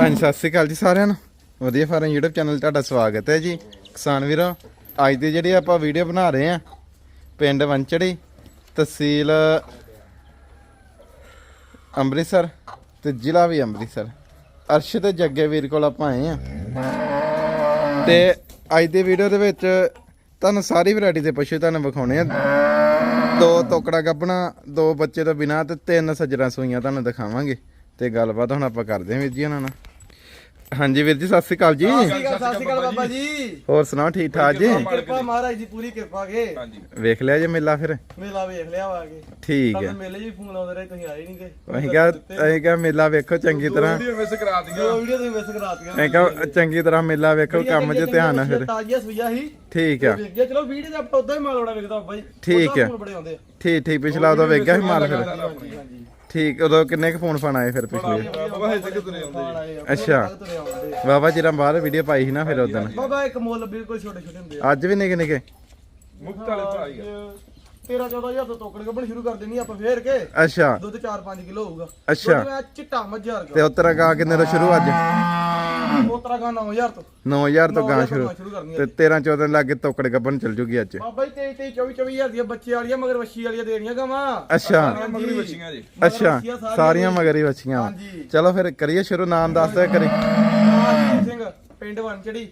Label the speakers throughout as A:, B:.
A: ਹਾਂਜੀ, ਸਤਿ ਸ੍ਰੀ ਅਕਾਲ ਜੀ ਸਾਰਿਆਂ ਨੂੰ। ਵਧੀਆ ਫਾਰਮ YouTube ਚੈਨਲ 'ਤੇ ਤੁਹਾਡਾ ਸਵਾਗਤ ਹੈ ਜੀ। ਕਿਸਾਨ ਵੀਰੋ, ਅੱਜ ਦੀ ਜਿਹੜੀ ਆਪਾਂ ਵੀਡੀਓ ਬਣਾ ਰਹੇ ਆ ਪਿੰਡ ਵੰਚੜੀ, ਤਹਿਸੀਲ ਅੰਮ੍ਰਿਤਸਰ ਤੇ ਜ਼ਿਲ੍ਹਾ ਵੀ ਅੰਮ੍ਰਿਤਸਰ। ਅਰਸ਼ ਤੇ ਜੱਗੇ ਵੀਰ ਕੋਲ ਆਪਾਂ ਆਏ ਆ ਤੇ ਅੱਜ ਦੀ ਵੀਡੀਓ ਦੇ ਵਿੱਚ ਤੁਹਾਨੂੰ ਸਾਰੀ ਵੈਰਾਈਟੀ ਦੇ ਪਸ਼ੂ ਤੁਹਾਨੂੰ ਵਿਖਾਉਣੇ ਆ। ਦੋ ਟੋਕੜਾ ਗੱਬਣਾ ਦੋ ਬੱਚੇ ਤੋਂ ਬਿਨਾ ਤੇ ਤਿੰਨ ਸੱਜਰਾਂ ਸੂਈਆਂ ਤੁਹਾਨੂੰ ਦਿਖਾਵਾਂਗੇ। ਤੇ ਗੱਲਬਾਤ ਹੁਣ ਆਪਾਂ ਕਰਦੇ ਹਾਂ ਵੀਰ ਜੀ ਉਹਨਾਂ ਨਾਲ। ਹਾਂਜੀ ਵੀਰ ਜੀ ਸਤਿ ਸ੍ਰੀ ਅਕਾਲ ਜੀ।
B: ਸਤਿ ਸ਼੍ਰੀ ਅਕਾਲ ਬਾਬਾ ਜੀ।
A: ਹੋਰ ਸੁਣਾਓ ਠੀਕ ਠਾਕ ਜੀ?
B: ਕਿਰਪਾ ਮਹਾਰਾਜ ਦੀ ਪੂਰੀ ਕਿਰਪਾ ਕੇ।
A: ਵੇਖ ਲਿਆ ਜੇ ਮੇਲਾ ਫਿਰ?
B: ਮੇਲਾ ਵੇਖ ਲਿਆ ਵਾ ਕੇ।
A: ਠੀਕ ਹੈ।
B: ਮੇਲੇ ਜੀ ਫੋਨ ਲਾਉਂਦੇ ਰਹੇ ਤੁਸੀਂ ਆਏ ਨਹੀਂਗੇ।
A: ਅਸੀਂ ਕਿਹਾ ਅਸੀਂ ਕਿਹਾ ਮੇਲਾ ਵੇਖੋ ਚੰਗੀ ਤਰ੍ਹਾਂ।
B: ਦੋ ਵੀਡੀਓ ਤੁਸੀਂ ਮਿਸ ਕਰਾਤੀਆਂ
A: ਅਸੀਂ ਕਿਹਾ ਚੰਗੀ ਤਰ੍ਹਾਂ ਮੇਲਾ ਵੇਖੋ ਕੰਮ 'ਚ ਧਿਆਨ ਨਾਲ ਫਿਰ।
B: ਤਾਜ਼ੀਆਂ ਸੁਈਆ ਸੀ
A: ਠੀਕ ਆ
B: ਵੇਖ ਗਿਆ ਚਲੋ ਵੀਡੀਓ ਤੇ ਆਪਾਂ ਉਦਾਂ ਹੀ ਮਾਲ ਆਉਣਾ ਵੇਖਦਾ ਬਾਬਾ ਜੀ।
A: ਠੀਕ ਹੈ।
B: ਫੋਨ ਬੜੇ ਆਉਂਦੇ ਆ।
A: ਠੀਕ ਠੀਕ ਪਿਛਲਾ ਉਦੋਂ ਵੇਖ ਗਿਆ ਸੀ ਮਾਲ ਫਿਰ।
B: ਹਾਂਜੀ ਹਾਂਜੀ।
A: ਠੀਕ ਉਦੋਂ ਕਿੰਨੇ ਕੁ ਫੋਨ ਫਾਨ ਆਏ ਫਿਰ ਪਿਛਲੇ?
B: ਬਾਬਾ ਇੱਥੇ ਕਿਤਨੇ ਆਉਂਦੇ?
A: ਅੱਛਾ। ਬਾਬਾ ਜੀ ਰਾਂ ਬਾਹਰ ਵੀਡੀਓ ਪਾਈ ਸੀ ਨਾ ਫਿਰ ਉਦੋਂ।
B: ਬਾਬਾ ਇੱਕ ਮੁੱਲ ਬਿਲਕੁਲ ਛੋਟੇ ਛੋਟੇ ਹੁੰਦੇ ਆ।
A: ਅੱਜ ਵੀ ਨਿੱਕੇ ਨਿੱਕੇ
B: ਮੁਕਤ ਵਾਲੇ ਭਾਈ 13 14000 ਤੋਂ ਤੋਕੜ ਗੱਬਣ ਸ਼ੁਰੂ ਕਰ ਦੇਣੀ ਆਪਾਂ ਫੇਰ ਕੇ।
A: ਅੱਛਾ।
B: ਦੁੱਧ 4-5 ਕਿਲੋ ਹੋਊਗਾ।
A: ਅੱਛਾ।
B: ਦੁੱਧ ਮੈਂ ਚਿੱਟਾ ਮੱਝਾਰ
A: ਤੇ ਉਤਰਾ ਗਾ ਕਿੰਨੇ ਤੋਂ ਸ਼ੁਰੂ ਅੱਜ?
B: ਉਤਰਾ ਗਾ 9000 ਤੋਂ।
A: 9000 ਤੋਂ ਗਾਂ
B: 9000
A: ਸ਼ੁਰੂ।
B: ਤੋਂ ਸ਼ੁਰੂ ਕਰਨੀ
A: ਤੇ 13 14 ਲੱਗੇ ਤੋਕੜ ਗੱਬਨ ਚੱਲ ਜੂਗੀ ਅੱਜ।
B: ਬਾਬਾ ਜੀ 23 24 24000 ਦੀਆਂ ਬੱਚੇ ਵਾਲੀਆਂ ਮਗਰ ਵੱਛੀ ਵਾਲੀਆਂ ਦੇਣੀਆਂ ਗਾਵਾਂ।
A: ਅੱਛਾ।
B: ਮਗਰੀ ਵੱਛੀਆਂ ਜੀ।
A: ਅੱਛਾ ਸਾਰੀਆਂ ਮਗਰੀ ਬੱਚੀਆਂ ਵਾਂ।
B: ਹਾਂਜੀ।
A: ਚਲੋ ਫਿਰ ਕਰੀਏ ਸ਼ੁਰੂ ਨਾਮ ਦੱਸ ਕਰੀ
B: ਸਿੰਘ ਪਿੰਡ ਵਣਚੜੀ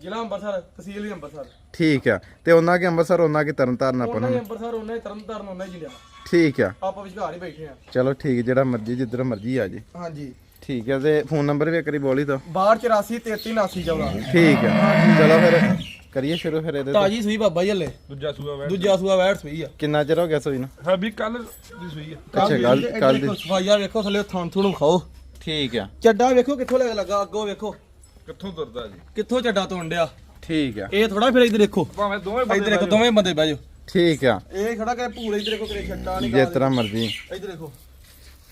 B: ਜ਼ਿਲ੍ਹਾ ਅੰਮ੍ਰਿਤਸਰ ਤਹਿਸੀਲ ਵੀ ਅੰਮ੍ਰਿਤਸਰ
A: ਠੀਕ ਆ। ਤੇ ਉਹਨਾਂ ਕੇ ਅੰਮ੍ਰਿਤਸਰ ਉਹਨਾਂ ਕੇ ਤਰਨਤਾਰਨ ਆਪਾਂ
B: ਉਹਨਾਂ ਹੀ
A: ਨੂੰ
B: ਅੰਮ੍ਰਿਤਸਰ ਉਹਨਾਂ ਹੀ ਤਰਨਤਾਰਨ ਉਹਨਾਂ ਹੀ ਜ਼ਿਲ੍ਹਾ
A: ਠੀਕ ਆ।
B: ਆਪਾਂ ਵਿਚਕਾਰ ਹੀ ਬੈਠੇ ਆ।
A: ਚਲੋ ਠੀਕ ਜਿਹੜਾ ਮਰਜ਼ੀ ਜਿੱਧਰ ਮਰਜ਼ੀ ਆ ਜੀ।
B: ਹਾਂਜੀ।
A: ਠੀਕ ਆ ਤੇ ਫੋਨ ਨੰਬਰ ਵੀ ਇੱਕ ਵਾਰੀ ਬੋਲੀ ਦੋ
B: 6284 33 14
A: ਠੀਕ ਆ। ਚਲੋ ਫਿਰ ਕਰੀਏ ਸ਼ੁਰੂ ਫਿਰ ਇਹਦੇ ਤੋਂ।
B: ਤਾਜੀ ਸੂਈ ਬਾਬਾ ਜੀ ਹਲੇ।
C: ਦੂਜਾ ਸੂਆ ਵੈ
B: ਦੂਜਾ ਸੂਆ ਵੈਟ ਸੂਈ ਆ।
A: ਕਿੰਨਾ ਚਿਰ ਹੋ ਗਿਆ ਸੋਈ ਨੂੰ?
C: ਹਾਂ ਵੀ ਕੱਲ ਦੀ ਸੂਈ ਆ।
A: ਅੱਛਾ ਕੱਲ ਕੱਲ ਦੀ।
B: ਸਫਾਈਆ ਵੇਖੋ ਥੱਲੇ ਥਾਂ ਥੂਣ ਖਾਓ
A: ਠੀਕ ਆ।
B: ਚੱਡਾ ਵੇਖੋ ਕਿੱਥੋਂ ਲੱਗ ਲੱਗਾ ਅੱਗੋਂ ਵੇਖੋ।
C: ਕਿੱਥੋਂ ਤੁਰਦਾ ਜੀ?
B: ਕਿੱਥੋਂ ਚੱਡਾ ਤੋਂ ਡਿਆ?
A: ਠੀਕ ਆ।
B: ਇਹ ਥੋੜਾ ਫਿਰ ਇੱਧਰ ਦੇਖੋ।
C: ਭਾਵੇਂ ਦੋਵੇਂ
B: ਇੱਧਰ ਦੇਖੋ ਦੋਵੇਂ ਬੰਦੇ ਬਹਿ ਜਾਓ।
A: ਠੀਕ ਆ।
B: ਇਹ ਖੜਾ ਕਰੇ ਭੂਲ ਇੱਧਰ ਦੇਖੋ ਕਿਰੇ ਛੱਟਾ ਨਹੀਂ
A: ਜਿਸ ਤਰ੍ਹਾਂ ਮਰਜ਼ੀ।
B: ਇੱਧਰ ਦੇਖੋ।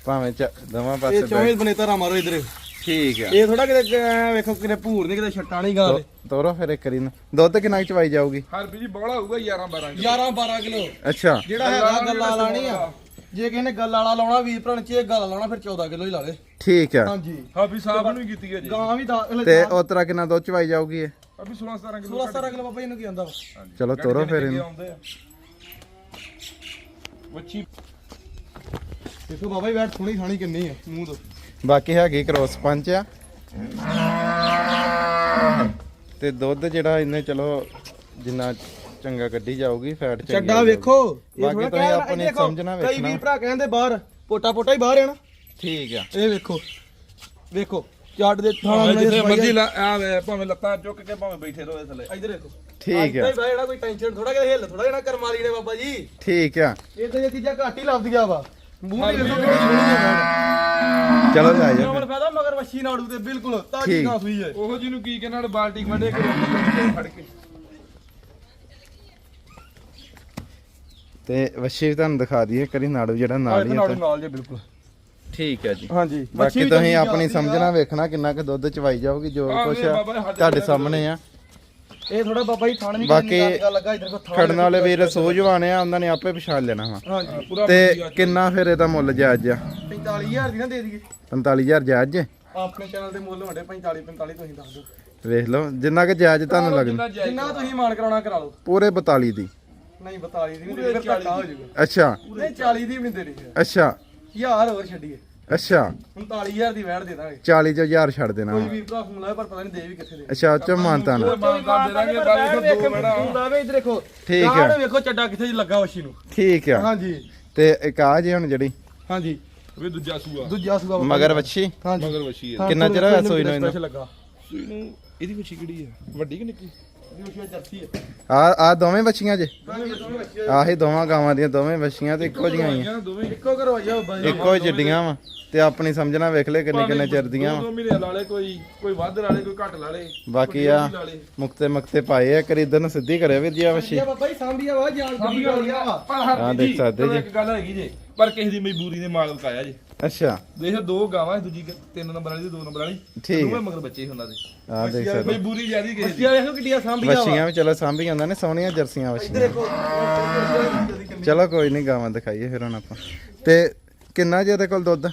A: ਭਾਵੇਂ ਚ ਦਵਾਂ ਪਾਸੇ
B: ਇਹ ਚੌਵੇਂ ਬਨੇ ਤਾਰਾ ਮਾਰੋ ਇੱਧਰ।
A: ਠੀਕ ਆ।
B: ਇਹ ਥੋੜਾ ਕਿਤੇ ਵੇਖੋ ਕਿਤੇ ਭੂਰ ਨਹੀਂ ਕਿਤੇ ਛੱਟਾ ਨਹੀਂ ਗਾਂ ਦੇ
A: ਤੋਰੋ ਫਿਰ ਇੱਕ ਵਾਰੀ ਨੂੰ ਦੁੱਧ ਕਿੰਨਾ ਚਵਾਈ ਜਾਊਗੀ?
C: ਹਰ ਵੀ ਜੀ ਬੋਲਾ ਹੋਊਗਾ 11 12 ਕਿਲੋ।
B: 11 12 ਕਿਲੋ।
A: ਅੱਛਾ।
B: ਜਿਹੜਾ ਹੈਗਾ ਗੱਲਾਂ ਲਾਣੀ ਆ। ਜੇ ਕਿਸੇ ਨੇ ਗੱਲ ਵਾਲਾ ਲਾਉਣਾ ਵੀਰ ਭਰਾ ਨੇ ਇਹ ਗੱਲ ਲਾਉਣਾ ਫਿਰ 14 ਕਿਲੋ ਹੀ ਲਾ ਲੇ।
A: ਠੀਕ ਆ।
B: ਹਾਂਜੀ।
C: ਹਾਂ ਵੀ ਸਾਫ਼ ਨੂੰ ਕੀਤੀ ਹੈ ਜੀ।
B: ਗਾਂ ਵੀ
A: ਤੇ ਉਸ ਤਰ੍ਹਾਂ ਕਿੰਨਾ ਦੁੱਧ ਚਵਾਈ ਜਾਊਗੀ ਇਹ?
C: ਅਭੀ 16 17 ਕਿਲੋ
B: 16 17 ਕਿਲੋ ਬਾਬਾ ਇਹਨੂੰ ਕੀ ਆਂਦਾ ਵਾ?
A: ਚਲੋ ਤੋਰੋ ਫਿਰ ਇਹਨੂੰ।
C: ਆ। ਵੱਛੀ।
B: ਦੇਖੋ ਬਾਬਾ ਜੀ ਬੈਠ ਸੋਹਣੀ ਖਾਣੀ ਕਿੰਨੀ ਆ ਮੂੰਹ ਤੋਂ।
A: ਬਾਕੀ ਹੈਗੀ ਕ੍ਰੋਸ ਪੰਚ ਆ। ਤੇ ਦੁੱਧ ਜਿਹੜਾ ਇਹਨੇ ਚਲੋ ਜਿੰਨਾ ਚੰਗਾ ਕੱਢੀ ਜਾਊਗੀ ਫੈਟ ਚੰਗੀ
B: ਚੱਡਾ
A: ਆ।
B: ਵੇਖੋ ਇਹ
A: ਬਾਕੀ
B: ਥੋੜਾ
A: ਤੁਸੀਂ
B: ਕਹਿ
A: ਆਪਣੀ ਸਮਝਣਾ
B: ਕਈ
A: ਵੇਖਣਾ।
B: ਵੀਰ ਭਰਾ ਕਹਿੰਦੇ ਬਾਹਰ ਪੋਟਾ ਪੋਟਾ ਹੀ ਬਾਹਰ ਨਾ।
A: ਠੀਕ ਆ।
B: ਇਹ ਵੇਖੋ। ਵੇਖੋ। ਚਾਟ ਦੇ ਥਾਣਾ
C: ਜਿੱਥੇ ਮਰਜ਼ੀ ਲਾ ਆ ਵੇ ਭਾਵੇਂ ਲੱਤਾਂ ਚੁੱਕ ਕੇ ਭਾਵੇਂ ਬੈਠੇ ਰਹੋ ਥੱਲੇ।
B: ਇੱਧਰ ਦੇਖੋ।
A: ਠੀਕ ਆ।
B: ਹੀ ਬਹਿ ਜਾਣਾ ਕੋਈ ਟੈਨਸ਼ਨ ਥੋੜਾ ਜਿਹਾ ਹਿੱਲ ਥੋੜਾ ਜਿਹਾ ਕਰਮਾਲੀ ਨੇ ਬਾਬਾ ਜੀ।
A: ਠੀਕ ਆ।
B: ਇਹ ਤਾਂ ਇਹ ਚੀਜ਼ਾਂ ਘੱਟ ਹੀ ਲੱਭਦੀਆਂ ਵਾ। ਮੂੰਹ ਨਹੀਂ ਵੇਖੋ ਕਿੰਨੀ ਸੋਹਣੀ ਹੈ
A: ਚਲੋ ਜਾ ਜਾ।
B: ਨੋਮਲ ਫਾਇਦਾ ਮਗਰ ਵੱਛੀ ਨਾੜੂ ਤੇ ਬਿਲਕੁਲ ਤਾਜੀ। ਗਾਂ ਸੂਈ ਹੈ।
C: ਉਹੋ ਜੀ ਨੂੰ ਕੀ ਕਹਿੰਦਾ ਬਾਲਟੀ ਰੋਟੀ ਫੜ ਕੇ।
A: ਤੇ ਵੱਛੀ ਵੀ ਤੁਹਾਨੂੰ ਦਿਖਾ ਦਈਏ ਕਰੀ ਨਾੜੂ ਜਿਹੜਾ ਨਾਲ ਹੀ
B: ਨਾੜੂ
A: ਤੇ-
B: ਨਾਲ ਜੇ ਬਿਲਕੁਲ।
A: ਠੀਕ ਆ ਜੀ।
B: ਹਾਂਜੀ।
A: ਬਾਕੀ ਤੁਸੀਂ ਆਪਣੀ ਸਮਝਣਾ ਵੇਖਣਾ ਕਿੰਨਾ ਕੁ ਦੁੱਧ ਚਵਾਈ ਜਾਊਗੀ ਜੋ ਕੁਛ ਤੁਹਾਡੇ ਸਾਹਮਣੇ ਆ।
B: ਇਹ ਥੋੜਾ ਬਾਬਾ ਜੀ ਥਾਣ ਵੀ
A: ਬਾਕੀ
B: ਲੱਗਾ ਇਧਰ ਕੋ ਥਾਣ
A: ਖੜਨ ਵਾਲੇ ਵੀਰ ਸੋਝਵਾਨ ਆ ਉਹਨਾਂ ਨੇ ਆਪੇ ਪਛਾਣ ਲੈਣਾ ਵਾ। ਤੇ ਕਿੰਨਾ ਫਿਰ ਇਹਦਾ ਮੁੱਲ ਜਾਇਜ਼ ਆ?
B: 45000 ਦੀ ਨਾ ਦੇ ਦਈਏ।
A: 45000 ਜਾਇਜ਼?
B: ਆਪਣੇ ਚੈਨਲ ਦੇ ਮੁੱਲ ਵੱਡੇ 45 45 ਤੁਸੀਂ ਦੱਸ ਦਿਓ।
A: ਵੇਖ ਲਓ ਜਿੰਨਾ ਕਿ ਜਾਇਜ਼ ਤੁਹਾਨੂੰ ਲੱਗਦਾ
C: ਜਿੰਨਾ
B: ਤੁਸੀਂ ਮਾਨ ਕਰਾਉਣਾ ਕਰਾ ਲਓ।
A: ਪੂਰੇ 42 ਦੀ।
B: ਨਹੀਂ 42 ਦੀ ਨਹੀਂ ਫਿਰ ਘੱਟਾ ਹੋ ਜਾਊਗਾ
A: ਅੱਛਾ।
B: ਨਹੀਂ 40 ਦੀ ਵੀ ਨਹੀਂ ਦੇਣੀ।
A: ਅੱਛਾ।
B: ਯਾਰ ਹੋਰ ਛੱਡੀਏ।
A: ਅੱਛਾ।
B: 39000 ਦੀ ਵੈਟ ਦੇ ਦਾਂਗੇ।
A: 40 ਚੋਂ 1000 ਛੱਡ ਦੇਣਾ।
B: ਕੋਈ
A: ਵਾ।
B: ਵੀ ਭਰਾ ਫੋਨ ਲਾਇਆ ਪਰ ਪਤਾ ਨਹੀਂ ਦੇ ਵੀ ਕਿੱਥੇ ਦੇ।
A: ਅੱਛਾ ਉੱਚੋਂ ਮਾਨਤਾ ਨਾ
C: ਮਾਨਤਾ ਦੇ ਦਾਂਗੇ ਬਾਕੀ ਤੋਂ ਦੋ ਬੜਾ
B: ਫੋਨ ਲਾਵੇ ਇੱਧਰ ਦੇਖੋ।
A: ਠੀਕ ਹੈ।
B: ਕਾਹਨ ਵੇਖੋ ਚੱਡਾ ਕਿੱਥੇ ਜੀ ਲੱਗਾ ਵਸ਼ੀ ਨੂੰ।
A: ਠੀਕ ਆ
B: ਹਾਂਜੀ।
A: ਤੇ ਇੱਕ ਆ ਜੀ ਹੁਣ ਜਿਹੜੀ।
B: ਹਾਂਜੀ।
C: ਵੀ ਦੂਜਾ ਸੂਆ।
B: ਦੂਜਾ ਸੂਆ ਬਾਬਾ
A: ਮਗਰ ਵੱਛੀ?
B: ਹਾਂਜੀ।
C: ਮਗਰ ਵੱਛੀ ਹੈ।
B: ਹਾਂ,
A: ਕਿੰਨਾ ਚਿਰ ਹੋਇਆ ਸੂਈ ਨੂੰ
B: special
A: ਇਹਨੂੰ?
B: ਲੱਗਾ।
C: ਸੂਈ ਨੂੰ ਇਹਦੀ ਵੱਛੀ ਕਿਹੜੀ ਹੈ? ਵੱਡੀ ਕਿ ਨਿੱਕੀ?
A: ਆ ਆ ਦੋਵੇਂ ਵੱਛੀਆਂ ਜੇ? ਆਹੀ ਦੋਵਾਂ ਗਾਵਾਂ ਦੀਆਂ ਦੋਵੇਂ ਵੱਛੀਆਂ ਤੇ ਇੱਕੋ ਜੀਆਂ ਹੀ ਆ।
C: ਦੋਵੇਂ
B: ਇੱਕੋ ਘਰੋਂ
A: ਇੱਕੋ ਹੀ ਜਿੱਡੀਆਂ ਵਾ ਤੇ ਆਪਣੀ ਸਮਝਣਾ ਵੇਖ ਲੈ ਕਿੰਨੇ ਕਿੰਨੇ ਚਿਰ ਦੀਆਂ
C: ਦੋ
A: ਵਾ।
C: ਦੋ ਮਹੀਨੇ ਲਾ ਲੇ ਕੋਈ ਕੋਈ ਵੱਧ ਲਾ ਲੇ ਕੋਈ ਘੱਟ ਲਾ ਲੇ
A: ਬਾਕੀ ਆ ਮੁਕਤੇ ਮਕਤੇ ਪਾਏ ਆ ਕਰੀ ਇਧਰ ਨੂੰ ਸਿੱਧੀ ਕਰਿਆ ਵੀਰ ਜੀ ਆ
B: ਇਹ ਬਾਬਾ ਜੀ ਸਾਂਭੀਆ ਵਾ ਜਾਨ ਬੜੀ ਵਾਲੀ ਆ
C: ਪਰ
A: ਹਾਂ,
C: ਹਰ
A: ਦੇਖ ਸਕਦੇ ਜੀ।
C: ਇੱਕ ਗੱਲ ਹੈਗੀ ਜੇ ਪਰ ਕਿਸੇ ਦੀ ਮਜਬੂਰੀ ਨੇ ਮਾਲ ਕਾਇਆ ਜੀ।
A: ਅੱਛਾ।
C: ਦੇਖ ਦੋ ਗਾਵਾਂ ਦੂਜੀ ਕ- ਤਿੰਨ ਨੰਬਰ ਵਾਲੀ ਤੇ ਦੋ ਨੰਬਰ ਵਾਲੀ।
A: ਠੀਕ ਹੈ।
C: ਦੋਵੇਂ ਮਗਰ ਬੱਚੇ ਉਹਨਾਂ ਦੇ।
A: ਆ ਦੇਖ ਸਕਦੇ।
C: ਮਜਬੂਰੀ ਜਿਆਦੀ ਕਿਸੇ ਦੀ।
B: ਬੱਚਿਆਂ ਵੇਖੋ ਕਿੱਡੀਆਂ ਸਾਂਭੀਆਂ ਵਾ।
A: ਵੱਛੀਆਂ ਵੀ ਚਲੋ ਸਾਂਭੀ ਜਾਂਦੇ ਨੇ ਸੋਹਣੀਆਂ ਜਰਸੀਆਂ
B: ਇੱਧਰ
A: ਵੱਛੀਆਂ
B: ਦੇਖੋ।
A: ਚਲੋ ਕੋਈ ਨਹੀਂ ਗਾਵਾਂ ਦਿਖਾਈਏ ਫਿਰ ਹੁਣ ਆਪਾਂ। ਤੇ ਕਿੰਨਾ ਜੇ ਇਹਦੇ ਕੋਲ ਦੁੱਧ?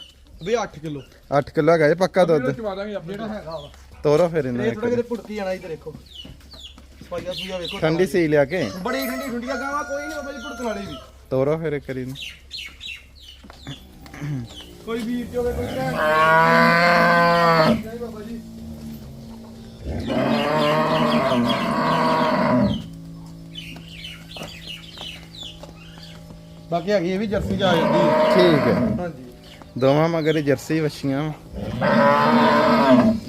B: ਵੀ 8 ਕਿਲੋ।
A: 8 ਕਿਲੋ ਹੈਗਾ ਜੀ ਪੱਕਾ ਦੁੱਧ?
C: ਚਵਾ ਦਾਂਗੇ ਆਪਣੇ।
B: ਜਿਹੜਾ ਹੈਗਾ ਵਾ।
A: ਤੋਰੋ ਫਿਰ ਇਹਨਾਂ
B: ਇਹ ਥੋੜਾ
A: ਇੱਕ
B: ਕਿਤੇ ਪੁੜਕੀ ਜਾਣਾ ਇੱਧਰ ਦੇਖੋ। ਸਪਾਈਆ ਸੂਆ ਵੇਖੋ
A: ਠੰਡੀ ਸੀ ਲਿਆ ਕੇ।
B: ਬੜੀ ਠੰਡੀ ਠੰਡੀਆਂ ਗਾਵਾਂ ਕੋਈ ਨਹੀਂ ਬਾਬਾ ਜੀ ਪੁੜਕ ਵਾਲੀ ਵੀ।
A: ਤੋਰੋ ਫਿਰ ਇੱਕ ਵਾਰੀ ਨੂੰ
B: ਕੋਈ ਵੀਰ ਜੋ ਹੋਵੇ ਕੋਈ ਭੈਣ ਨਹੀਂ ਬਾਬਾ ਜੀ ਬਾਕੀ ਹੈਗੀ ਇਹ ਵੀ ਜਰਸੀ ਚ ਆ ਜਾਂਦੀ ਹੈ।
A: ਠੀਕ ਹੈ।
B: ਹਾਂਜੀ।
A: ਦੋਵਾਂ ਮਗਰ ਹੀ ਜਰਸੀ ਵੱਛੀਆਂ ਵਾਂ।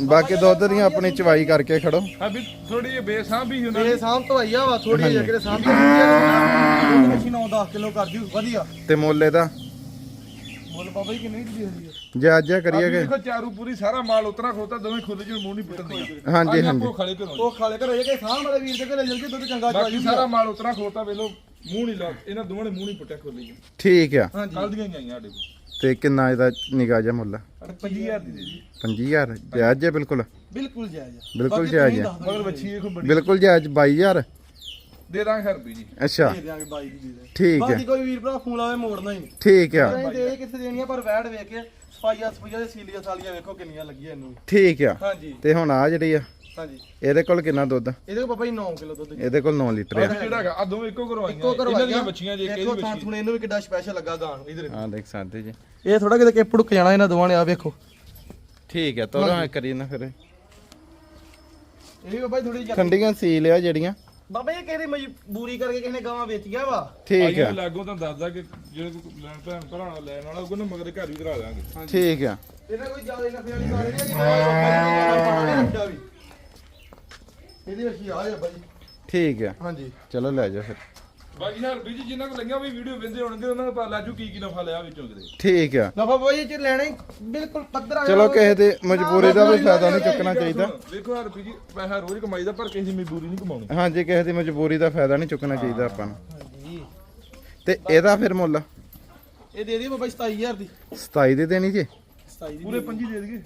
A: ਬਾਕੀ ਦੁੱਧ ਦੀਆਂ ਆਪਣੀ ਚਵਾਈ ਕਰਕੇ ਖੜੋ।
C: ਹਾਂ ਵੀ ਥੋੜੀ ਜਿਹੀ ਬੇਸਾਂ ਵੀ ਹੁੰਦਾ
B: ਇਹ ਸਾਂਭ ਧਵਾਈਆ ਵਾ ਥੋੜੀ ਜਿਹੀ ਜਿਹੜੇ ਸਾਂਭ ਉਹ ਮਸ਼ੀਨ 9-10 ਕਿਲੋ ਕਰ ਦਿਓ ਵਧੀਆ।
A: ਤੇ ਮੋਲੇ ਦਾ
B: ਮੁੱਲ ਬਾਬਾ ਜੀ ਕਿੰਨੀ ਦੀ ਦੇ ਦੀ
A: ਜੇ ਅੱਜ ਕਰੀਏ ਕਿ
C: ਦੇਖੋ ਚਾਰੂ ਪੂਰੀ ਸਾਰਾ ਮਾਲ ਉਤਰਾ ਖੋਤਾ ਦੋਵੇਂ ਖੁੱਲੇ ਜਿਹੇ ਮੂੰਹ ਨਹੀਂ ਪੁੱਟਦੀਆਂ
A: ਹਾਂਜੀ ਹਾਂਜੀ।
C: ਖਾਲੇ ਘਰੋਂ
B: ਉਹ ਖਾਲੇ ਘਰੇ ਜੇ ਸਾਂਭ ਵਾਲੇ ਵੀਰ ਦੇ ਘਰੇ ਜਲਦੀ ਦੁੱਧ ਚੰਗਾ
C: ਬਾਕੀ ਸਾਰਾ ਮਾਲ ਉਤਰਾ ਖੋਤਾ ਵੇਲੋ ਮੂੰਹ ਨਹੀਂ ਲਾ ਇਹਨਾਂ ਦੋਵਾਂ ਨੇ ਮੂੰਹ ਨਹੀਂ ਪੁੱਟਿਆ ਖੋਲੇ ਜੀ
A: ਠੀਕ ਆ।
B: ਹਾਂਜੀ।
C: ਕੱਲ ਦੀਆਂ ਹੀ ਆਈਆਂ ਸਾਡੇ ਕੋਲ।
A: ਤੇ ਕਿੰਨਾ ਇਹਦਾ ਨਿਗਾਹ ਜਾ ਮੁੱਲ
C: 25000 ਦੀ ਦੇ ਜੀ
A: 5000 ਜਾਇਜ਼ ਜੇ ਬਿਲਕੁਲ?
B: ਬਿਲਕੁਲ ਜਾਇਜ਼
A: ਬਿਲਕੁਲ ਜਾਇਜ਼ ਹੈ।
C: ਮਗਰ ਬੱਚੀ ਦੇਖੋ ਬੜੀ
A: ਬਿਲਕੁਲ ਜਾਇਜ਼ 22000
C: ਦੇ ਦਾਂਗੇ ਹਰ ਵੀ ਜੀ
A: ਅੱਛਾ।
B: ਦੇ ਦਿਆਂਗੇ ਬਾਈ ਦੀ ਦੇ।
A: ਠੀਕ ਹੈ।
B: ਬਾਕੀ ਕੋਈ ਵੀਰ ਭਰਾ ਫੋਨ ਲਾਵੇ ਮੋੜਨਾ ਹੀ। ਨਹੀਂ
A: ਠੀਕ ਆ।
B: ਅਸੀਂ ਦੇ ਕਿੱਥੇ ਦੇਣੀਆਂ ਪਰ ਵੈੜ ਵੇਖ ਕੇ ਸਫਾਈਆਂ ਸਫਾਈਆਂ ਦੇ ਸੀਲੀਆਂ ਸਾਲੀਆਂ ਵੇਖੋ ਕਿੰਨੀਆਂ ਲੱਗੀਆਂ ਇਹਨੂੰ।
A: ਠੀਕ ਆ।
B: ਹਾਂਜੀ।
A: ਤੇ ਹੁਣ ਆ ਜਿਹੜੀ ਆ
B: ਹਾਂਜੀ।
A: ਇਹਦੇ ਕੋਲ ਕਿੰਨਾ ਦੁੱਧ?
B: ਇਹਦੇ ਕੋਲ ਬਾਬਾ ਜੀ 9 ਕਿਲੋ ਦੁੱਧ। ਜੀ।
A: ਇਹਦੇ ਕੋਲ 9 ਲੀਟਰ ਆ।
C: ਜਿਹੜਾ ਹੈਗਾ? ਆ ਦੋਵੇਂ ਇੱਕੋ ਕਰਵਾਈਆਂ।
B: ਇੱਕੋ
C: ਇਹਨਾਂ
B: ਕਰਵਾਈਆਂ।
C: ਦੀਆਂ ਬੱਚੀਆਂ ਜੇ
B: ਦੇਖੋ
C: ਕਿਹਦੀ ਬੱਚੀ?
B: ਥੁਣ ਇਹਨੂੰ ਵੀ ਕਿੱਡਾ ਸਪੈਸ਼ਲ ਲੱਗਾ ਗਾਂ ਨੂੰ ਇਧਰ
A: ਆ ਦੇਖ ਸਕਦੇ ਜੀ।
B: ਇਹ ਥੋੜਾ ਕਿਤੇ ਕਿ ਪੁੜਕ ਜਾਣਾ ਇਹਨਾਂ ਦੋਵਾਂ ਨੇ ਆ ਵੇਖੋ।
A: ਠੀਕ ਆ ਤੋਰਾ ਕਰੀ ਨਾ ਫਿਰ।
B: ਇਹ ਵੀ ਬਾਬਾ ਜੀ ਥੋੜੀ ਜਿਹੀ
A: ਠੰਡੀਆਂ ਸੀਲ ਆ ਜਿਹੜੀਆਂ।
B: ਬਾਬਾ ਜੀ ਕਿਸੇ ਦੀ ਮਜਬੂਰੀ ਕਰਕੇ ਕਿਸੇ ਨੇ ਗਾਵਾਂ ਵੇਚੀਆਂ ਵਾ?
A: ਠੀਕ ਆ।
C: ਲਾਗੋ ਤਾਂ ਦੱਸਦਾ ਕਿ ਜਿਹੜੇ ਕੋਈ ਲੈਣ ਭੈਣ ਭਰਾਣਾ ਲੈਣ ਵਾਲਾ ਉਹਨੂੰ ਮਗਰ ਘਰ ਵੀ ਕਰਾ ਦਾਂਗੇ
A: ਠੀਕ ਆ।
B: ਇਹਨਾਂ ਕੋਈ ਜ਼ਿਆਦਾ ਨਫੇ ਵਾਲੀ ਗੱਲ ਨਹੀਂ ਹੈ ਕਿ ਵੀ ਇਹਦੀ ਵਰਗੀ ਆ ਜਾ ਬਾਈ।
A: ਠੀਕ ਆ।
B: ਹਾਂਜੀ।
A: ਚਲੋ ਲੈ ਜਾ ਫਿਰ।
C: ਬਾਕੀ ਹਰ ਵੀ ਜੀ ਜਿਨ੍ਹਾਂ ਕੋ ਲਈਆਂ ਵੀ ਵੀਡੀਓ ਵੇਂਦੇ ਹੋਣਗੇ ਉਹਨਾਂ ਨੂੰ ਪਤਾ ਲੱਜੂ ਕੀ ਕੀ ਨਫਾ ਲਿਆ ਵਿੱਚੋਂ ਕਿਤੇ।
A: ਠੀਕ ਆ।
B: ਨਫਾ ਬਾਈ ਚ ਲੈਣਾ ਹੀ ਬਿਲਕੁਲ ਪੱਧਰ
A: ਚਲੋ ਕਿਸੇ ਦੇ ਮਜਬੂਰੀ ਦਾ ਵੀ ਫਾਇਦਾ ਨਹੀਂ ਚੁੱਕਣਾ ਚਾਹੀਦਾ।
C: ਦੇਖੋ ਹਰ ਵੀ ਜੀ ਪੈਸਾ ਰੋਜ਼ ਕਮਾਈ ਦਾ ਪਰ ਕਿਸੇ ਦੀ ਮਜਬੂਰੀ ਨਹੀਂ ਕਮਾਉਣੀ।
A: ਹਾਂਜੀ ਕਿਸੇ ਦੀ ਮਜਬੂਰੀ ਦਾ ਫਾਇਦਾ ਨਹੀਂ ਚੁੱਕਣਾ ਚਾਹੀਦਾ ਆਪਾਂ ਨੂੰ।
B: ਹਾਂਜੀ।
A: ਤੇ ਇਹਦਾ ਫਿਰ ਮੁੱਲ?
B: ਇਹ ਦੇ ਦੀ ਬਾਬਾ ਜੀ 27000 ਦੀ।
A: 27 ਦੇ ਦੇਣੀ ਜੀ?
B: 27 ਦੀ
C: ਪੂਰੇ ਪੰਜੀ ਦੇ। ਦਈਏ।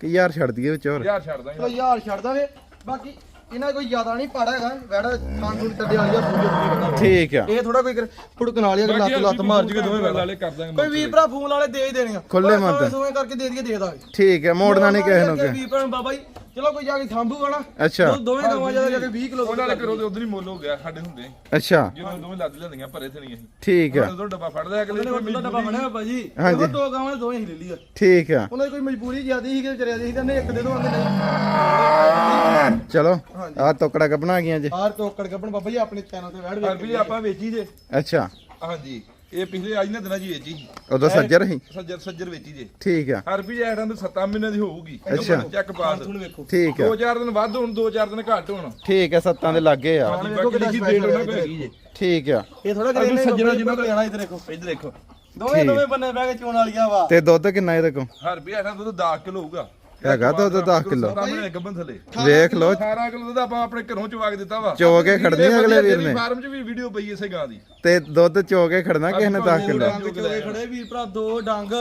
A: ਕਿ ਯਾਰ ਛੱਡ ਦਈਏ ਵਿੱਚ ਹੋਰ।
C: ਯਾਰ ਛੱਡ ਦਾਂਗੇ।
B: ਯਾਰ ਛੱਡ ਦਾਂਗੇ। ਬਾਕੀ ਇਹਨਾਂ ਕੋਈ ਜ਼ਿਆਦਾ ਨਹੀਂ ਪਾੜਾ ਹੈਗਾ ਵੈੜਾ ਖੂਨ ਚੱਡੇ ਵਾਲੀ ਆ ਵੈੜਾ।
A: ਠੀਕ ਆ।
B: ਇਹ ਥੋੜਾ ਕੋਈ ਫੁੜਕਣ ਵਾਲੀ ਆ ਕਿ ਲੱਤ ਲੱਤ ਮਾਰ ਜੂਗੇ ਦੋਵੇਂ ਵੈੜਾ।
C: ਵਾਲੇ ਕਰ ਦਾਂਗੇ
B: ਕੋਈ ਵੀਰ ਭਰਾ ਫੋਨ ਵਾਲੇ ਦੇ ਹੀ ਦੇਣੇ ਆ।
A: ਖੁੱਲੇ ਮਨ ਤੇ।
B: ਸੋਏ ਕਰਕੇ ਦੇ ਦਈਏ ਦੇ ਦਾਂਗੇ।
A: ਠੀਕ ਹੈ ਮੋੜਨਾ ਨਹੀਂ ਕਿਸੇ ਨੂੰ ਕਿ।
B: ਵੀਰ ਭਰਾ ਨੂੰ ਬਾਬਾ ਜੀ ਚਲੋ ਕੋਈ ਜਾ ਕੇ ਥੰਬੂਗਾ ਨਾ।
A: ਅੱਛਾ।
B: ਦੋ- ਦੋਵੇਂ ਗਾਵਾਂ ਜਾ ਕੇ 20 ਕਿਲੋ
C: ਉਹਨਾਂ ਵਾਲੇ ਘਰੋਂ ਤੇ ਉਧਰ ਹੀ ਮੁੱਲ ਹੋ ਗਿਆ ਸਾਡੇ ਹੁੰਦੇ।
A: ਅੱਛਾ।
C: ਜਦੋਂ ਦੋਵੇਂ ਲੱਦ ਲੈਂਦੀਆਂ ਭਰੇ ਤੇ ਨਹੀਂ ਅਸੀਂ।
A: ਠੀਕ ਆ।
C: ਉਦੋਂ ਡੱਬਾ ਫੜਦਾ ਅਗਲੇ
B: ਉਹਨੇ
C: ਕੋਈ
B: ਵੱਡਾ ਡੱਬਾ ਬਣਿਆ ਬਾਬਾ ਜੀ
A: ਹਾਂਜੀ।
B: ਉਹ ਦੋ ਗਾਵਾਂ ਦੇ ਦੋਵੇਂ ਹੀ ਲੈ ਲਈ ਆ
A: ਠੀਕ ਆ।
B: ਉਹਨਾਂ ਦੀ ਕੋਈ ਮਜਬੂਰੀ ਜ਼ਿਆਦੀ ਸੀ ਕਿ ਵਿਚਾਰਿਆ ਸੀ ਕਹਿੰਦੇ ਇੱਕ ਦੇ ਦੋ ਆਂਦੇ ਨਹੀਂ
A: ਚਲੋ। ਆ ਟੋਕੜਾ ਕੱਪਣਾ ਗਈਆਂ ਜੀ।
B: ਆਰ ਤੋਕੜ ਗੱਬਣ ਬਾਬਾ ਜੀ ਆਪਣੇ ਚੈਨਲ ਤੇ ਵੈੜ
C: ਹਰ
B: ਵੇਖ
C: ਵੀ ਆਪਾਂ ਵੇਚੀ ਜੇ।
A: ਅੱਛਾ।
C: ਹਾਂਜੀ। ਇਹ ਪਿਛਲੇ ਅੱਜ ਨਾ ਦਿਨਾਂ ਜੀ ਵੇਚੀ
A: ਉਦੋਂ ਸੱਜਰ ਸੀ?
C: ਸੱਜਰ ਸੱਜਰ ਵੇਚੀ ਜੇ।
A: ਠੀਕ ਆ।
C: ਹਰ ਵੀ ਐਟਾਂ ਦੇ 7 ਮਹੀਨਿਆਂ ਦੀ ਹੋਊਗੀ।
A: ਅੱਛਾ।
C: ਚੈੱਕ ਪਾਸ
B: ਹੁਣ ਵੇਖੋ।
A: ਠੀਕ ਆ।
C: ਦੋ ਚਾਰ ਦਿਨ ਵੱਧ ਹੋਣ ਦੋ ਚਾਰ ਦਿਨ ਘੱਟ ਹੋਣ।
A: ਠੀਕ ਆ ਸੱਤਾਂ ਦੇ ਲਾਗੇ ਆ।
C: ਬਾਕੀ ਲਿਖੀ ਡੇਟ ਉਹਨਾਂ ਜੇ।
A: ਠੀਕ ਆ।
B: ਇਹ ਥੋੜਾ ਕਰੇ
C: ਸੱਜਣਾ ਜਿੰਨਾ
B: ਲੈਣਾ ਇਧਰ ਦੇਖੋ
C: ਇੱਧਰ ਦੇਖੋ।
B: ਦੋਵੇਂ। ਦੋਵੇਂ ਬੰਨੇ ਬਹਿ ਕੇ ਚੋਣ ਵਾਲੀਆਂ ਵਾ।
A: ਤੇ ਦੁੱਧ ਕਿੰਨਾ ਇਹਦੇ ਕੋਲ
C: ਹਰ ਵੀ ਐਟਾਂ ਦੁੱਧ 10 ਕਿਲੋ ਹੋਊਗਾ।
A: ਹੈਗਾ ਦੁੱਧ 10 ਕਿਲੋ।
C: ਸਾਹਮਣੇ ਗੱਬਨ ਥੱਲੇ।
A: ਵੇਖ ਲਓ।
C: 18 ਕਿਲੋ ਦੁੱਧ ਆਪਾਂ ਆਪਣੇ ਘਰੋਂ ਚਵਾ ਕੇ ਦਿੱਤਾ ਵਾ।
A: ਚੋ ਕੇ ਖੜਨੀ ਅਗਲੇ ਵੀਰ ਨੇ।
C: ਫਾਰਮ 'ਚ ਵੀ ਵੀਡੀਓ ਪਈ ਇਸੇ ਗਾਂ ਦੀ।
A: ਤੇ ਦੁੱਧ ਚੋ ਕੇ ਖੜਨਾ ਕਿਸੇ ਨੇ 10 ਕਿਲੋ।
B: ਡੰਗ ਚੋਏ ਖੜੇ ਵੀਰ ਭਰਾ ਦੋ ਡੰਗ।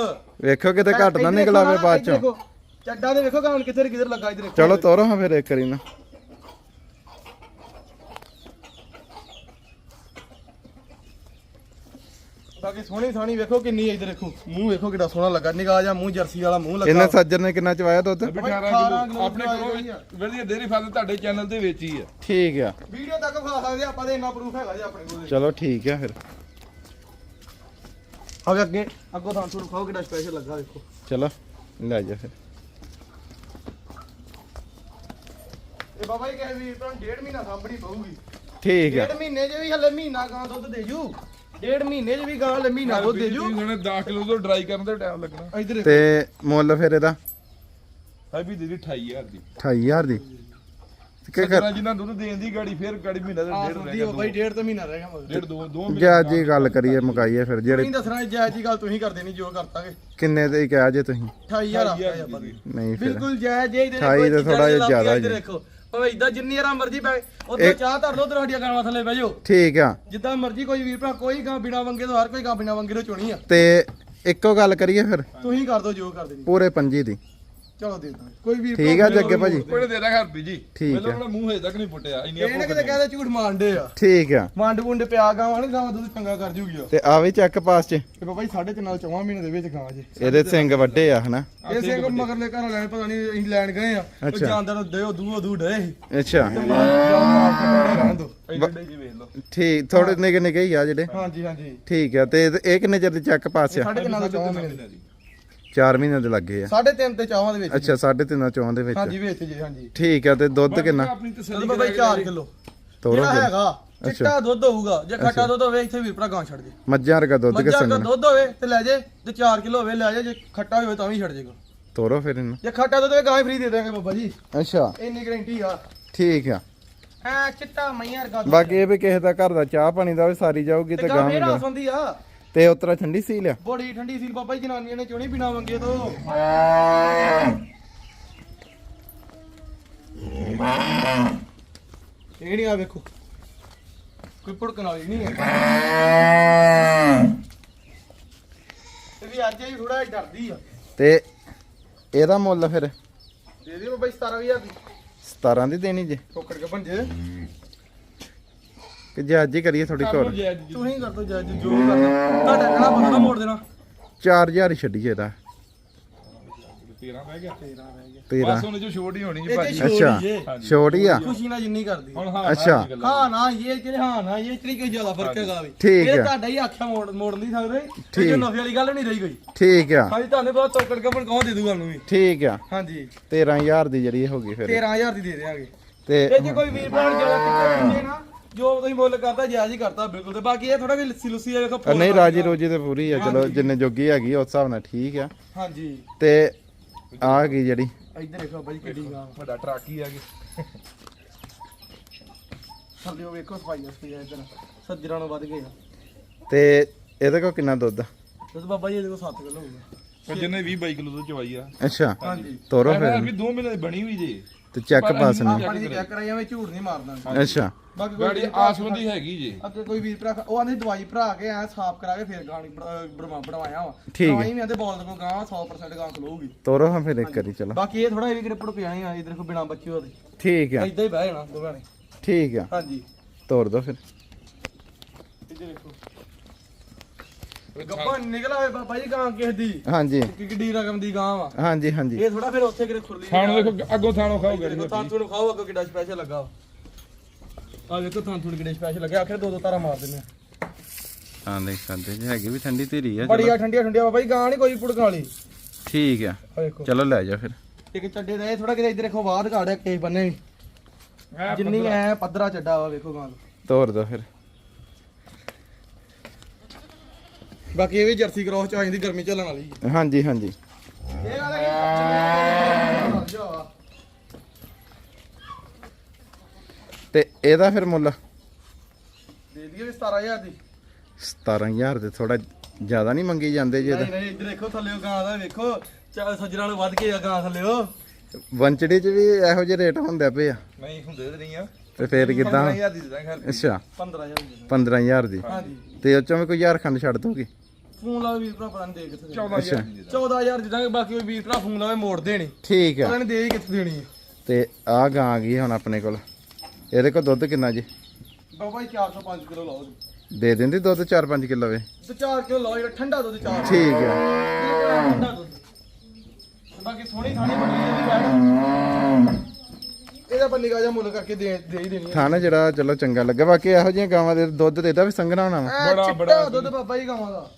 A: ਵੇਖੋ ਕਿਤੇ ਘੱਟ ਨਾ ਨਿਕਲਾਵੇ ਬਾਅਦ ਚੋਂ।
B: ਚੱਡਾ ਦੇ ਵੇਖੋ ਗਾਣ ਕਿੱਧਰ ਕਿੱਧਰ ਲੱਗਾ ਇਧਰ।
A: ਚਲੋ ਤੋਰੋ ਹਾਂ ਫਿਰ ਇੱਕ ਵਾਰੀ ਨਾ।
B: ਬਾਕੀ ਸੋਹਣੀ ਸੋਹਣੀ ਵੇਖੋ ਕਿੰਨੀ ਇਧਰ ਦੇਖੋ ਮੂੰਹ ਵੇਖੋ ਕਿੱਡਾ ਸੋਹਣਾ ਲੱਗਾ ਨਿਗਾਹ ਜਾਂ ਮੂੰਹ ਜਰਸੀ ਵਾਲਾ ਮੂੰਹ ਲੱਗਾ।
A: ਇਹਨੇ ਸੱਜਰ ਨੇ ਕਿੰਨਾ ਚਵਾਇਆ ਦੁੱਧ?
C: 18
B: 18
C: ਕਿਲੋ। ਆਪਣੇ ਘਰੋਂ ਵਧੀਆ ਡੇਰੀ ਫਾਰਮ ਤੁਹਾਡੇ ਚੈਨਲ ਤੇ ਵੇਚੀ ਆ।
A: ਠੀਕ ਆ।
B: ਵੀਡੀਓ ਤੱਕ ਖਾ ਸਕਦੇ ਆਪਾਂ ਦੇ ਇੰਨਾ ਪ੍ਰੂਫ ਹੈਗਾ ਜੀ ਆਪਣੇ ਕੋਲ।
A: ਚਲੋ ਠੀਕ ਆ ਫਿਰ।
B: ਆਵੇ ਅੱਗੇ ਅੱਗੋਂ ਤੁਹਾਨੂੰ ਤੁਹਾਨੂੰ ਖਾਓ ਕਿੱਡਾ ਸਪੈਸ਼ਲ ਲੱਗਾ ਦੇਖੋ
A: ਚਲੋ ਲੈ ਜਾ ਫਿਰ।
B: ਇਹ ਬਾਬਾ ਜੀ ਕਹੇ ਵੀਰ ਭਰਾ ਨੂੰ ਡੇਢ ਮਹੀਨਾ ਸਾਂਭਣੀ ਪਊਗੀ।
A: ਠੀਕ ਆ।
B: ਡੇਢ ਮਹੀਨੇ 'ਚ ਵੀ ਹਲੇ ਮਹੀਨਾ ਗਾਂ ਦੁੱਧ ਦੇ ਜੂ। ਡੇਢ ਮਹੀਨੇ 'ਚ ਵੀ ਗਾਂ ਹਲੇ ਮਹੀਨਾ ਦੁੱਧ ਦੇ ਜੂ।
C: ਹੁਣ 10 ਕਿਲੋ ਤੋਂ ਡਰਾਈ ਕਰਨ ਦਾ ਟਾਈਮ ਲੱਗਣਾ।
B: ਇਧਰ
A: ਤੇ ਮੁੱਲ ਫਿਰ ਇਹਦਾ?
C: ਹੈ ਵੀ ਦੀਦੀ 28000 ਦੀ।
A: 28000 ਦੀ? ਕਿ ਕਰ
C: ਜਿੰਨਾ ਦੁੱਧ ਦੇਣ ਦੀ ਗਾੜੀ ਫੇਰ ਗਾੜੀ ਮਹੀਨਾ ਦਾ ਡੇਢ ਰਹਿ ਗਿਆ
B: ਹੋ ਬਾਈ ਡੇਢ ਤੋਂ ਮਹੀਨਾ ਰਹਿ ਗਿਆ
C: ਡੇਢ ਦੋ ਦੋ ਮਹੀਨੇ
A: ਜਾ ਜੀ ਗੱਲ ਕਰੀਏ ਮੁਕਾਈਏ ਫਿਰ ਜਿਹੜੇ
B: ਤੁਸੀਂ ਦੱਸਣਾ ਜਾਇਜ਼ ਜੀ ਗੱਲ ਤੁਸੀਂ ਕਰ ਦੇਣੀ ਜੋ ਕਰਤਾਂਗੇ।
A: ਕਿੰਨੇ ਦੇ ਕਿਹਾ ਜੇ ਤੁਸੀਂ?
B: 28000 ਆਖਿਆ ਜੀ ਆਪਾਂ ਨੇ।
A: ਨਹੀਂ ਫਿਰ।
B: ਬਿਲਕੁਲ ਜਾਇਜ਼ ਜੇ ਇਹਦੇ
A: 28 ਤੇ ਥੋੜ੍ਹਾ ਜਿਹਾ ਜ਼ਿਆਦਾ ਜੀ।
B: ਦੇਖੋ। ਭਾਵੇਂ ਇਦਾਂ ਜਿੰਨੀ ਆਰਾਮ ਮਰਜ਼ੀ ਪੈ ਉਧਰ ਚਾਹ ਧਰ ਉਧਰ ਸਾਡੀਆਂ ਗਾਵਾਂ ਥੱਲੇ ਬਹਿ ਜਾਓ।
A: ਠੀਕ ਆ।
B: ਜਿੱਦਾਂ ਮਰਜ਼ੀ ਕੋਈ ਵੀਰ ਭਰਾ ਕੋਈ ਗਾਂ ਬਿਨਾ ਵੰਗੇ ਤੋਂ ਹਰ ਕੋਈ ਗਾਂ ਬਿਨਾ ਵੰਗੇ ਤੋਂ ਚੁਣੀ ਆ।
A: ਤੇ ਇੱਕੋ ਗੱਲ ਕਰੀਏ ਫਿਰ?
B: ਤੁਸੀਂ ਕਰ ਦਿਓ ਜੋ ਕਰ ਦੇਣੀ
A: ਪੂਰੇ ਪੰਜੀ ਦੀ।
B: ਚਲੋ ਦੇ ਦਾਂਗੇ। ਕੋਈ ਵੀਰ
A: ਠੀਕ ਆ ਜੱਗੇ ਭਾਜੀ।
C: ਕੋਈ ਦੇ ਦਾਂਗਾ ਹਰਪੀ ਜੀ।
A: ਠੀਕ ਹੈ।
C: ਉਹਨਾਂ ਮੂੰਹ ਹਜੇ ਤੱਕ ਨਹੀਂ ਫੁੱਟਿਆ ਇੰਨੀਆਂ
B: ਇਹਨੇ ਕਿਤੇ ਕਹਿੰਦੇ ਝੂਠ ਮਾਰਦੇ ਆ।
A: ਠੀਕ ਆ।
B: ਮੰਡ ਮੁੰਡ ਪਿਆ ਗਾਵਾਂ ਨੇ ਗਾਵਾਂ ਦੁੱਧ ਚੰਗਾ ਕਰ ਜੂਗੀ ਉਹ।
A: ਤੇ ਆ ਵੀ ਚੈੱਕ ਪਾਸ ਚ।
B: ਤੇ ਬਾਬਾ ਜੀ ਸਾਢੇ ਤਿੰਨ ਨਾਲ ਚੌਵਾਂ ਮਹੀਨੇ ਦੇ ਵਿੱਚ ਗਾਂ ਜੇ।
A: ਇਹਦੇ ਸਿੰਘ ਵੱਡੇ ਆ ਹਨਾ?
B: ਇਹ ਸਿੰਘ ਮਗਰਲੇ ਘਰ ਲੈਣ ਪਤਾ ਨਹੀਂ ਅਸੀਂ ਲੈਣ ਗਏ ਆ। ਉਹ
A: ਅੱਛਾ।
B: ਜਾਂਦਾ ਨੂੰ ਦਿਓ ਦੂਓ ਦੂ ਡੇ
A: ਅੱਛਾ।
B: ਮਾਰ ਦੋ।
A: ਠੀਕ ਥੋੜੇ ਨਿੱਕੇ ਨਿੱਕੇ ਹੀ ਆ ਜਿਹੜੇ।
B: ਹਾਂਜੀ ਹਾਂਜੀ।
A: ਠੀਕ ਆ ਤੇ ਇਹ- ਕਿੰਨੇ ਚਿਰ ਦੇ ਚੈੱਕ ਪਾਸ ਆ?
B: ਸਾਢੇ ਤਿੰਨ ਨਾਲ ਚੌਵਾਂ ਮਹੀਨੇ ਦੇ।
A: 4 ਮਹੀਨੇ ਦੇ ਲੱਗੇ ਆ।
B: ਸਾਢੇ ਤਿੰਨ ਤੇ ਚੌਵਾਂ ਦੇ ਵਿੱਚ
A: ਅੱਛਾ 3.5 ਚੌਂ ਦੇ ਵਿੱਚ
B: ਹਾਂਜੀ ਵਿੱਚ ਜੀ ਹਾਂਜੀ।
A: ਠੀਕ ਆ ਤੇ ਦੁੱਧ ਕਿੰਨਾ?
C: ਆਪਣੀ ਤਸੱਲੀ
B: ਜੀ 4 ਕਿਲੋ।
A: ਤੋਰੋ
B: ਜਿਹੜਾ
A: ਫਿਰ।
B: ਹੈਗਾ ਚਿੱਟਾ ਦੁੱਧ ਹੋਊਗਾ ਜੇ ਖੱਟਾ ਦੁੱਧ ਹੋਵੇ ਇੱਥੇ ਵੀਰ ਭਰਾ ਗਾਂ ਛੱਡ ਦੇ
A: ਮੱਝਾਂ ਵਰਗਾ ਦੁੱਧ
B: ਮੱਝਾਂ ਦਾ ਦੁੱਧ ਹੋਵੇ ਤੇ ਲੈ ਜੇ ਤੇ 4 ਕਿਲੋ ਹੋਵੇ ਲੈ ਜੇ ਜੇ ਖੱਟਾ ਹੋਵੇ ਤਾਂ ਵੀ ਛੱਡ ਜੇਗਾ।
A: ਤੋਰੋ ਫਿਰ ਇਹਨੂੰ।
B: ਜੇ ਖੱਟਾ ਦੁੱਧ ਹੋਵੇ ਗਾਂ ਫ੍ਰੀ ਦੇ ਦਾਂਗੇ ਬਾਬਾ ਜੀ।
A: ਅੱਛਾ।
B: ਇੰਨੀ ਗਰੰਟੀ ਆ।
A: ਠੀਕ ਆ।
B: ਐ ਚਿੱਟਾ ਮਈਆਂ ਵਰਗਾ ਦੁੱਧ
A: ਬਾਕੀ ਇਹ ਵੀ ਕਿਸੇ ਦਾ ਘਰ ਦਾ ਚਾਹ ਪਾਣੀ ਦਾ ਵੀ ਸਾਰੀ ਜਾਊਗੀ ਤੇ
B: ਤੇ ਗਾਂ
A: ਗਾਂ
B: ਫੇਰ
A: ਵੀ
B: ਆਸ ਹੁੰਦੀ ਆ।
A: ਤੇ ਉਤਰਾ ਠੰਡੀ ਸੀ ਲਿਆ।
B: ਬੜੀ ਠੰਡੀ ਸੀ ਬਾਬਾ ਜੀ ਜਨਾਨੀਆਂ ਨੇ ਚੋਣੀ ਪੀਣਾ ਮੰਗੇ ਤੋਂ। ਇਹ ਨਹੀਂ ਆ ਵੇਖੋ। ਕੋਈ ਭੜਕਣ ਵਾਲੀ ਨਹੀਂ ਹੈ। ਇਹ ਵੀ ਅੱਜ ਹੀ ਥੋੜਾ ਡਰਦੀ ਆ।
A: ਤੇ ਇਹਦਾ ਮੁੱਲ ਫਿਰ?
B: ਦੇ ਦੇ ਬਾਬਾ ਜੀ 17000 ਦੀ।
A: 17 ਦੀ ਦੇਣੀ ਜੇ।
B: ਟੋਕੜ ਕੇ ਭੰਜੇ।
A: ਕਿ ਜੇ ਅੱਜ ਹੀ ਕਰੀਏ ਥੋੜੀ ਘੋਰ।
B: ਤੁਸੀਂ ਕਰ ਦੋ ਜੱਜ ਜੋ ਕਰਨਾ। ਤੁਹਾਡਾ ਕਹਿਣਾ ਪਤਾ ਨਾ ਮੋੜ ਦੇਣਾ?
A: 4000 ਹੀ ਛੱਡੀਏ ਇਹਦਾ।
C: 13 ਬਹਿ ਗਿਆ
B: 13 ਰਹਿ ਗਿਆ।
A: 13
C: ਬਸ ਉਹਨੇ ਜੋ ਛੋਟ ਹੀ ਹੋਣੀ ਜੀ ਭਾਜੀ।
A: ਅੱਛਾ। ਛੋਟ ਹੀ ਆ।
B: ਖੁਸ਼ੀ ਨਾਲ ਜਿੰਨੀ ਕਰਦੀ
C: ਹੁਣ ਹਾਂ
A: ਅੱਛਾ।
C: ਹਾਂ,
B: ਨਾ ਇਹ ਜਿਹੜੇ ਹਾਂ ਨਾ ਇਹ ਤਰੀ ਕੋਈ ਜ਼ਿਆਦਾ ਫ਼ਰਕ ਹੈਗਾ ਵੀ।
A: ਠੀਕ
B: ਇਹ
A: ਹੈ।
B: ਤੁਹਾਡਾ ਹੀ ਆਖਿਆ ਮੋੜ ਮੋੜ ਨਹੀਂ ਸਕਦੇ।
A: ਠੀਕ।
B: ਤੇ ਜੋ ਨਫੇ ਵਾਲੀ ਗੱਲ ਨਹੀਂ ਰਹੀ ਕੋਈ।
A: ਠੀਕ ਆ।
B: ਹਾਂਜੀ ਤੁਹਾਨੂੰ ਬਹੁਤ ਤੋਕੜ ਕਪੜ ਕੌਣ ਦੇ ਦੂਗਾ ਨੂੰ ਵੀ।
A: ਠੀਕ ਆ।
B: ਹਾਂਜੀ।
A: 13000 ਦੀ ਜਿਹੜੀ ਹੋ ਗਈ ਫਿਰ।
B: 13000 ਦੀ ਦੇ ਦੇਵਾਂਗੇ
A: ਤੇ
B: ਤੇ ਜੇ ਕੋਈ ਵੀਰ ਭਰਾ ਜ਼ਿਆਦਾ ਟਿੱਕੇ ਪਿੰਦੇ ਨਾ ਜੋ ਤੁਸੀਂ ਮੁੱਲ ਕਰਦਾ ਜਾਇਜ਼ ਹੀ ਕਰਤਾ ਬਿਲਕੁਲ ਤੇ ਬਾਕੀ ਇਹ ਥੋੜਾ ਵੀ ਲੱਸੀ ਲੁੱਸੀ ਆ ਵੇਖੋ
A: ਨਹੀਂ ਰਾਜੀ ਰੋਜੀ ਤੇ ਪੂਰੀ ਆ ਚਲੋ ਜਿੰਨੇ ਜੋਗੀ ਹੈਗੀ ਆ, ਉਸ ਹਿਸਾਬ ਨਾਲ ਠੀਕ ਆ।
B: ਹਾਂਜੀ।
A: ਤੇ ਆ ਗਈ ਜਿਹੜੀ।
B: ਇੱਧਰ ਦੇਖੋ ਬਾਈ ਕਿੱਡੀ ਗਾਂ
C: ਵੱਡਾ ਟਰੱਕ ਹੀ ਆ ਗਈ
B: ਥੱਲੇ ਵੇਖੋ ਸਫ਼ਾਈ ਸਫ਼ਾਈ ਇੱਧਰ। ਸੱਜਰਾਂ ਨੂੰ ਵੱਧ ਗਏ ਆ।
A: ਤੇ ਇਹਦੇ ਕੋਲ ਕਿੰਨਾ ਦੁੱਧ? ਆ?
B: ਤੇ ਬਾਬਾ ਜੀ ਇਹਦੇ ਕੋਲ 7 ਕਿਲੋ ਹੋਊਗਾ।
C: ਉਹ ਜਿੰਨੇ 20 22 ਕਿਲੋ ਤੋਂ ਚਵਾਈ ਆ।
A: ਅੱਛਾ।
B: ਹਾਂਜੀ।
A: ਤੋਰੋ ਫਿਰ।
C: ਵੀ 2 ਮਹੀਨੇ ਦੀ ਬਣੀ ਹੋਈ ਜੀ।
A: ਤੇ ਚੈੱਕ
C: ਪਰ
A: ਪਾਸ ਨਹੀਂ
B: ਆਪਾਂ ਦੀ ਚੈੱਕ ਕਰਾਈ ਐਵੇਂ ਝੂਠ ਨਹੀਂ ਮਾਰਦਾ।
A: ਅੱਛਾ।
B: ਬਾਕੀ ਕੋਈ
C: ਗਾੜੀ
B: ਵੀਰ ਭਰਾ
C: ਆਸਮੰਦੀ ਹੈਗੀ ਜੀ।
B: ਅੱਗੇ ਕੋਈ ਵੀਰ ਭਰਾ ਉਹ ਆਂਦੇ ਦਵਾਈ ਭਰਾ ਕੇ ਐ ਸਾਫ਼ ਕਰਾ ਕੇ ਫੇਰ ਗਾਣੀ ਬੜਵਾ ਬੜਵਾਇਆ ਵਾ।
A: ਠੀਕ ਹੈ।
B: ਦਵਾਈ ਵੀ ਆਂਦੇ ਬੋਲ ਕੋ ਗਾਂ 100% ਗਾਂ ਖਲੋਊਗੀ।
A: ਤੋਰੋ ਹਾਂ ਫਿਰ ਇੱਕ ਵਾਰੀ ਚਲੋ।
B: ਬਾਕੀ ਇਹ ਥੋੜਾ ਇਹ ਵੀ ਕਿਤੇ ਪੜ ਪਿਆ ਨਹੀਂ ਆ ਇਧਰ ਕੋ ਬਿਨਾ ਬੱਚੇ ਉਹਦੇ।
A: ਠੀਕ ਆ।
B: ਇਦਾਂ ਹੀ ਬਹਿ ਜਾਣਾ ਦੋਵਾਂ ਨੇ
A: ਠੀਕ ਆ।
B: ਹਾਂਜੀ।
A: ਤੋਰ ਦੋ ਫਿਰ।
B: ਇੱਧਰ ਦੇਖੋ। ਗੱਪਾ ਨਿਕਲ ਆਵੇ ਬਾਬਾ ਜੀ ਗਾਂ ਕਿਸ ਦੀ।
A: ਹਾਂਜੀ।
B: ਕਿ ਕਿੱਡੀ ਰਕਮ ਦੀ ਗਾਂ ਵਾ।
A: ਹਾਂਜੀ ਹਾਂਜੀ।
B: ਇਹ ਥੋੜਾ ਫਿਰ ਉੱਥੇ ਕਿਤੇ ਖੁਰਲੀ
C: ਖਾਣ ਦੇਖੋ ਅੱਗੋਂ ਥਾਣੋਂ ਖਾਓਗੇ
B: ਦੇਖੋ ਤਾਂ ਤੁਹਾਨੂੰ ਖਾਓ ਅੱਗੋਂ ਕਿੱਡਾ ਸਪੈਸ਼ਲ ਲੱਗਾ ਆ ਵੇਖੋ ਤਾਂ ਤੁਹਾਨੂੰ ਕਿੱਡੇ ਸਪੈਸ਼ਲ ਲੱਗਿਆ ਆਖਰ ਦੋ ਦੋ ਤਾਰਾ ਮਾਰ ਦਿੰਦੇ ਆ।
A: ਹਾਂ ਦੇਖ ਸਕਦੇ ਜੀ ਹੈਗੀ ਵੀ ਠੰਡੀ ਧੀਰੀ ਆ
B: ਬੜੀਆਂ ਠੰਡੀਆਂ ਠੰਡੀਆਂ ਬਾਬਾ ਜੀ ਗਾਂ ਨਹੀਂ ਕੋਈ ਪੁੜਕਣ ਵਾਲੀ।
A: ਠੀਕ ਆ।
B: ਆ ਵੇਖੋ
A: ਚਲੋ ਲੈ ਜਾ ਫਿਰ।
B: ਇੱਕ ਚੱਡੇ ਦਾ ਇਹ ਥੋੜਾ ਕਿਤੇ ਇੱਧਰ ਦੇਖੋ ਬਾਹਰ ਘਾੜਿਆ ਕੇਸ ਬੰਨੇ ਵੀ ਜਿੰਨੀ ਐ ਪੱਧਰਾ ਚੱਡਾ ਵਾ ਵੇਖੋ ਗਾਂ।
A: ਤੋਰ ਦੋ ਫਿਰ।
B: ਬਾਕੀ ਇਹ ਵੀ ਜਰਸੀ ਕ੍ਰੋਸ ਚ ਆ ਜਾਂਦੀ ਗਰਮੀ ਝੱਲਣ ਵਾਲੀ।
A: ਹਾਂਜੀ ਹਾਂਜੀ।
B: ਇਹ ਗੱਲ ਹੈ
A: ਤੇ ਇਹਦਾ ਫਿਰ ਮੁੱਲ?
B: ਦੇ ਦਈਏ ਵੀ 17000 ਦੀ।
A: 17000 ਦੇ ਥੋੜਾ ਜ਼ਿਆਦਾ ਨਹੀਂ ਮੰਗੀ ਜਾਂਦੇ ਜੀ
B: ਨਹੀਂ
A: ਇਹਦਾ
B: ਨਹੀਂ ਇੱਧਰ ਦੇਖੋ ਥੱਲੇ ਗਾਂ ਦਾ ਵੇਖੋ। ਚਾ ਸੱਜਰਾਂ ਨੂੰ ਵੱਧ ਕੇ ਆ ਗਾਂ ਥੱਲੇ
A: ਵੰਚੜੀ 'ਚ ਵੀ ਇਹੋ ਜਿਹੇ ਰੇਟ ਹੁੰਦੇ ਪਏ ਆ।
C: ਨਹੀਂ ਹੁੰਦੇ ਤੇ ਨਹੀਂ ਆ।
A: ਤੇ ਫੇਰ ਕਿਦਾਂ?
C: 15000 ਦੀ
A: ਅੱਛਾ।
B: 15000 ਦੀ
A: 15000 ਦੀ।
B: ਹਾਂਜੀ।
A: ਤੇ ਉਹ ਚੋਂ ਵੀ ਕੋਈ ਹਜ਼ਾਰ ਖੰਡ ਛੱਡ ਦੋਗੇ
B: ਫੋਨ ਲਾਵੇ ਵੀਰ ਭਰਾ ਪਤਾ ਨਹੀਂ ਦੇ ਕਿੱਥੇ ਦੇਣੀ।
C: 14000 ਦੀ ਦੇ ਦਾਂਗੇ।
B: 14000 ਦੇ ਦਾਂਗੇ ਬਾਕੀ ਵੀਰ ਭਰਾ ਫੋਨ ਲਾਵੇ ਮੋੜ ਦੇਣੀ।
A: ਠੀਕ ਆ।
B: ਪਤਾ ਨਹੀਂ ਦੇ ਕਿੱਥੇ ਦੇਣੀ
A: ਤੇ ਆ ਗਾਂ ਆ ਗਈ ਹੁਣ ਆਪਣੇ ਕੋਲ? ਇਹਦੇ ਕੋਲ ਦੁੱਧ ਕਿੰਨਾ ਜੀ?
B: ਬਾਬਾ ਜੀ 405 ਕਿਲੋ ਲਾਓ ਜੀ।
A: ਦੇ ਦਿੰਦੀ ਦੁੱਧ 4-5 ਕਿਲੋ ਵੇ
B: ਤੇ 4 ਕਿਲੋ ਲਾਓ ਜਿਹੜਾ ਠੰਡਾ ਦੁੱਧ 4
A: ਠੀਕ ਆ
B: ਠੰਡਾ ਦੁੱਧ? ਤੇ ਬਾਕੀ ਸੋਹਣੀ ਥਾਣੀ ਬਣੀ ਹੈ ਵੀ ਬੈਠ। ਇਹਦਾ ਬੰਨੀ ਜਾ ਮੁੱਲ ਕਰਕੇ ਦੇ ਦੇ ਹੀ ਦੇਣੀ ਹੈ।
A: ਖਾਣਾ ਜਿਹੜਾ ਚਲੋ ਚੰਗਾ ਲੱਗਾ। ਬਾਕੀ ਇਹੋ ਜਿਹੀਆਂ ਗਾਵਾਂ ਦੇ ਦੁੱਧ ਇਹਦਾ ਵੀ ਸੰਘਣਾ ਹੋਣਾ ਵਾ।
B: ਐ
C: ਬੜਾ-
B: ਚਿੱਟਾ
C: ਬੜਾ
B: ਦੁੱਧ ਬਾਬਾ ਜੀ ਗਾਵਾਂ ਦਾ।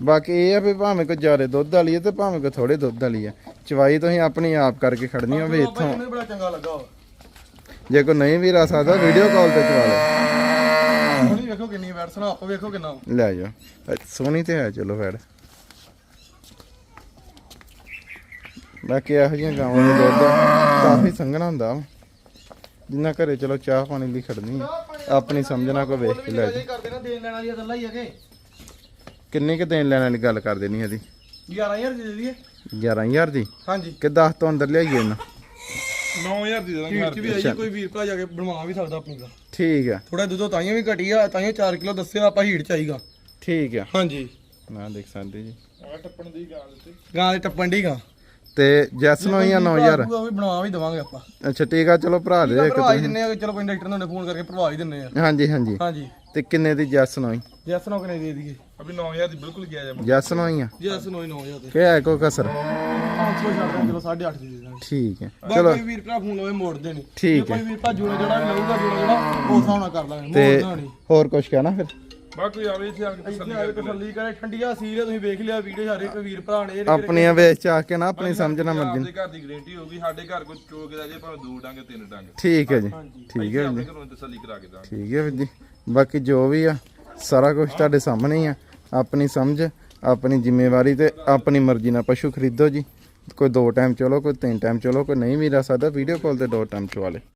A: ਬਾਕੀ ਇਹ ਆ ਵੀ ਭਾਵੇਂ ਕੋਈ ਜ਼ਿਆਦਾ ਦੁੱਧ ਵਾਲੀ ਹੈ ਤੇ ਭਾਵੇਂ ਕੋਈ ਥੋੜੇ ਦੁੱਧ ਵਾਲੀ ਹੈ ਚਵਾਈ ਤੁਸੀਂ ਆਪਣੀ ਆਪ ਕਰਕੇ ਖੜਨੀ ਹੋਵੇ ਇੱਥੋਂ।
B: ਨੂੰ ਬੜਾ ਚੰਗਾ ਲੱਗਾ ਵਾ
A: ਜੇ ਕੋਈ ਨਹੀਂ ਵੀ ਰਾ ਸਕਦਾ ਵੀਡੀਓ ਕਾਲ ਤੇ ਚਵਾ ਲਓ।
B: ਸੋਹਣੀ ਵੇਖੋ ਕਿੰਨੀ ਬੈਠ ਸੁਣਾ ਆਪ ਵੇਖੋ ਕਿੰਨਾ ਵਾ।
A: ਲੈ ਜਾਓ। ਅ, ਸੋਹਣੀ ਤੇ ਹੈ ਚਲੋ ਫੈੜ ਬਾਕੀ ਇਹੋ ਜਿਹੀਆਂ ਗਾਵਾਂ ਦਾ ਦੁੱਧ ਕਾਫੀ ਸੰਘਣਾ ਹੁੰਦਾ। ਵਾ। ਜਿੰਨਾ ਘਰੇ ਚਲੋ ਚਾਹ ਪਾਣੀ ਲਈ ਖੜਨੀ ਆ। ਆਪਣੀ ਸਮਝਣਾ ਕੋਈ ਵੇਖ ਕੇ ਲੈ ਜਾ
B: ਕਰਦੇ ਨਾ ਦੇਣ ਲੈਣ ਵਾਲੀ ਗੱਲਾਂ ਹੀ ਹੈਗੇ।
A: ਕਿੰਨੇ ਕੁ ਦੇਣ ਲੈਣ ਵਾਲੀ ਗੱਲ ਕਰਦੇ ਨਹੀਂ ਇਹਦੀ
B: 11000 ਦੀ ਦੇ ਦਈਏ।
A: 11000 ਦੀ?
B: ਹਾਂਜੀ।
A: ਕਿ 10 ਤੋਂ ਅੰਦਰ ਲਿਆਈਏ ਇਹਨਾਂ
C: 9000 ਦੀ ਦੇ ਦਾਂਗੇ
B: ਵੀ ਆਈ ਜੀ, ਕੋਈ ਵੀਰ ਭਰਾ ਜਾ ਕੇ ਬਣਵਾ ਵੀ ਸਕਦਾ ਆਪਣੀ ਦਾ।
A: ਠੀਕ ਆ।
B: ਥੋੜਾ ਦੁੱਧੋਂ ਤਾਈਆਂ ਵੀ ਘਟੀ ਆ ਤਾਈਆਂ 4 ਕਿਲੋ ਦੱਸਿਆ ਆਪਾਂ ਹੀਟ ਚ ਆਈਗਾ।
A: ਠੀਕ ਆ।
B: ਹਾਂਜੀ।
A: ਨਾ ਦੇਖ ਸਕਦੇ ਜੀ।
C: ਆ ਟੱਪਣ ਦੀ ਗੱਲ ਤੇ
B: ਗਾਂ ਦੇ ਟੱਪਣ ਦੀ ਗਾਂ।
A: ਤੇ ਜੈਸਨੋ ਹੀ ਆ 9000
B: ਉਹ ਵੀ ਬਣਾ ਵੀ ਦਵਾਂਗੇ ਆਪਾਂ।
A: ਅੱਛਾ ਠੀਕ ਆ ਚਲੋ ਭਰਾ ਦੇ ਇੱਕ
B: ਹੀ
A: ਤੁਸੀਂ।
B: ਦਿੰਨੇ ਆ ਚਲੋ ਕੋਈ ਡਾਕਟਰ ਨੂੰ ਫੋਨ ਕਰਕੇ ਭਰਵਾ ਹੀ ਦਿੰਨੇ ਆ।
A: ਹਾਂਜੀ ਹਾਂਜੀ।
B: ਹਾਂਜੀ।
A: ਤੇ ਕਿੰਨੇ ਦੀ ਜੈਸਨੋ ਹੀ
B: ਜੈਸ ਨੋ ਕਨੇ ਦੇ ਦਈਏ।
C: ਅਭੀ 9000 ਦੀ ਬਿਲਕੁਲ ਗਿਆ ਜਾ
A: ਜੈਸਨੋ ਹੀ ਆ
B: ਜੈਸ ਨੋ ਹੀ 9000 ਤੇ।
A: ਕਿ ਹੈ ਕੋ ਕਸਰ?
B: 500 ਛੱਡ ਦਾਂ ਚਲੋ 8.5 ਦੀ ਦੇ ਦਾਂਗੇ।
A: ਠੀਕ ਹੈ।
B: ਬਾਕੀ
A: ਚਲੋ।
B: ਕੋਈ ਵੀਰ ਭਰਾ ਫੋਨ ਲਵੇ ਮੋੜ ਦੇਣੀ
A: ਠੀਕ
B: ਕੋਈ ਵੀਰ ਭਰਾ ਜੋੜਾ ਜਿਹੜਾ ਵੀ ਲਊਗਾ ਜੋੜਾ ਜਿਹੜਾ ਉਹ ਹਿਸਾਬ ਨਾਲ ਕਰ ਲਾਂਗੇ।
A: ਤੇ
B: ਮੋੜ ਦੇਣੀ
A: ਹੋਰ ਕੁਝ ਕਹਿਣਾ ਫਿਰ?
C: ਬਾਕੀ ਆਵੇ ਇੱਥੇ ਆ ਕੇ
B: ਇੱਥੇ
C: ਤਸੱਲੀ
B: ਆ ਕੇ
C: ਕਰਕੇ
B: ਤਸੱਲੀ ਕਰੇ। ਠੰਡੀਆ ਸੀਲ ਹੈ ਤੁਸੀਂ ਵੇਖ ਲਿਆ ਵੀਡੀਓ ਸਾਰੇ ਕੋਈ ਵੀਰ ਭਰਾ ਨੇ ਇਹ
A: ਆਪਣੀਆਂ ਵੇਚ ਚਾ ਕੇ ਨਾ ਆਪਣੀ ਸਮਝ ਨਾਲ ਮਰਜ਼ੀ
C: ਆਪਦੇ ਘਰ ਦੀ ਗਾਰੰਟੀ ਹੋਊਗੀ ਸਾਡੇ ਘਰ ਕੋਈ ਚੋਕ ਦਾ ਜੇ ਭਾਵੇਂ ਦੋ ਡਾਂਗੇ ਤਿੰਨ ਡਾਂਗੇ।
A: ਠੀਕ ਹੈ ਜੀ ਠੀਕ ਹੈ
C: ਆਪਣੇ
A: ਜੀ।
C: ਘਰੋਂ ਤਸੱਲੀ ਕਰਾ ਕੇ ਦਾਂਗੇ।
A: ਠੀਕ ਹੈ ਵੀਰ ਜੀ। ਬਾਕੀ ਜੋ ਵੀ ਆ, ਸਾਰਾ ਕੁਝ ਤੁਹਾਡੇ ਸਾਹਮਣੇ ਹੀ ਆ। ਆਪਣੀ ਸਮਝ, ਆਪਣੀ ਜ਼ਿੰਮੇਵਾਰੀ ਤੇ ਆਪਣੀ ਮਰਜ਼ੀ ਨਾਲ ਪਸ਼ੂ ਖਰੀਦੋ ਜੀ। ਕੋਈ ਦੋ ਟਾਈਮ ਚਲੋ, ਕੋਈ ਤਿੰਨ ਟਾਈਮ ਚਲੋ, ਕੋਈ ਨਹੀਂ ਵੀ ਰਹਿ ਸਕਦਾ ਵੀਡੀਓ ਕਾਲ ਤੇ ਦੋ ਟਾਈਮ ਚਵਾ ਲੇ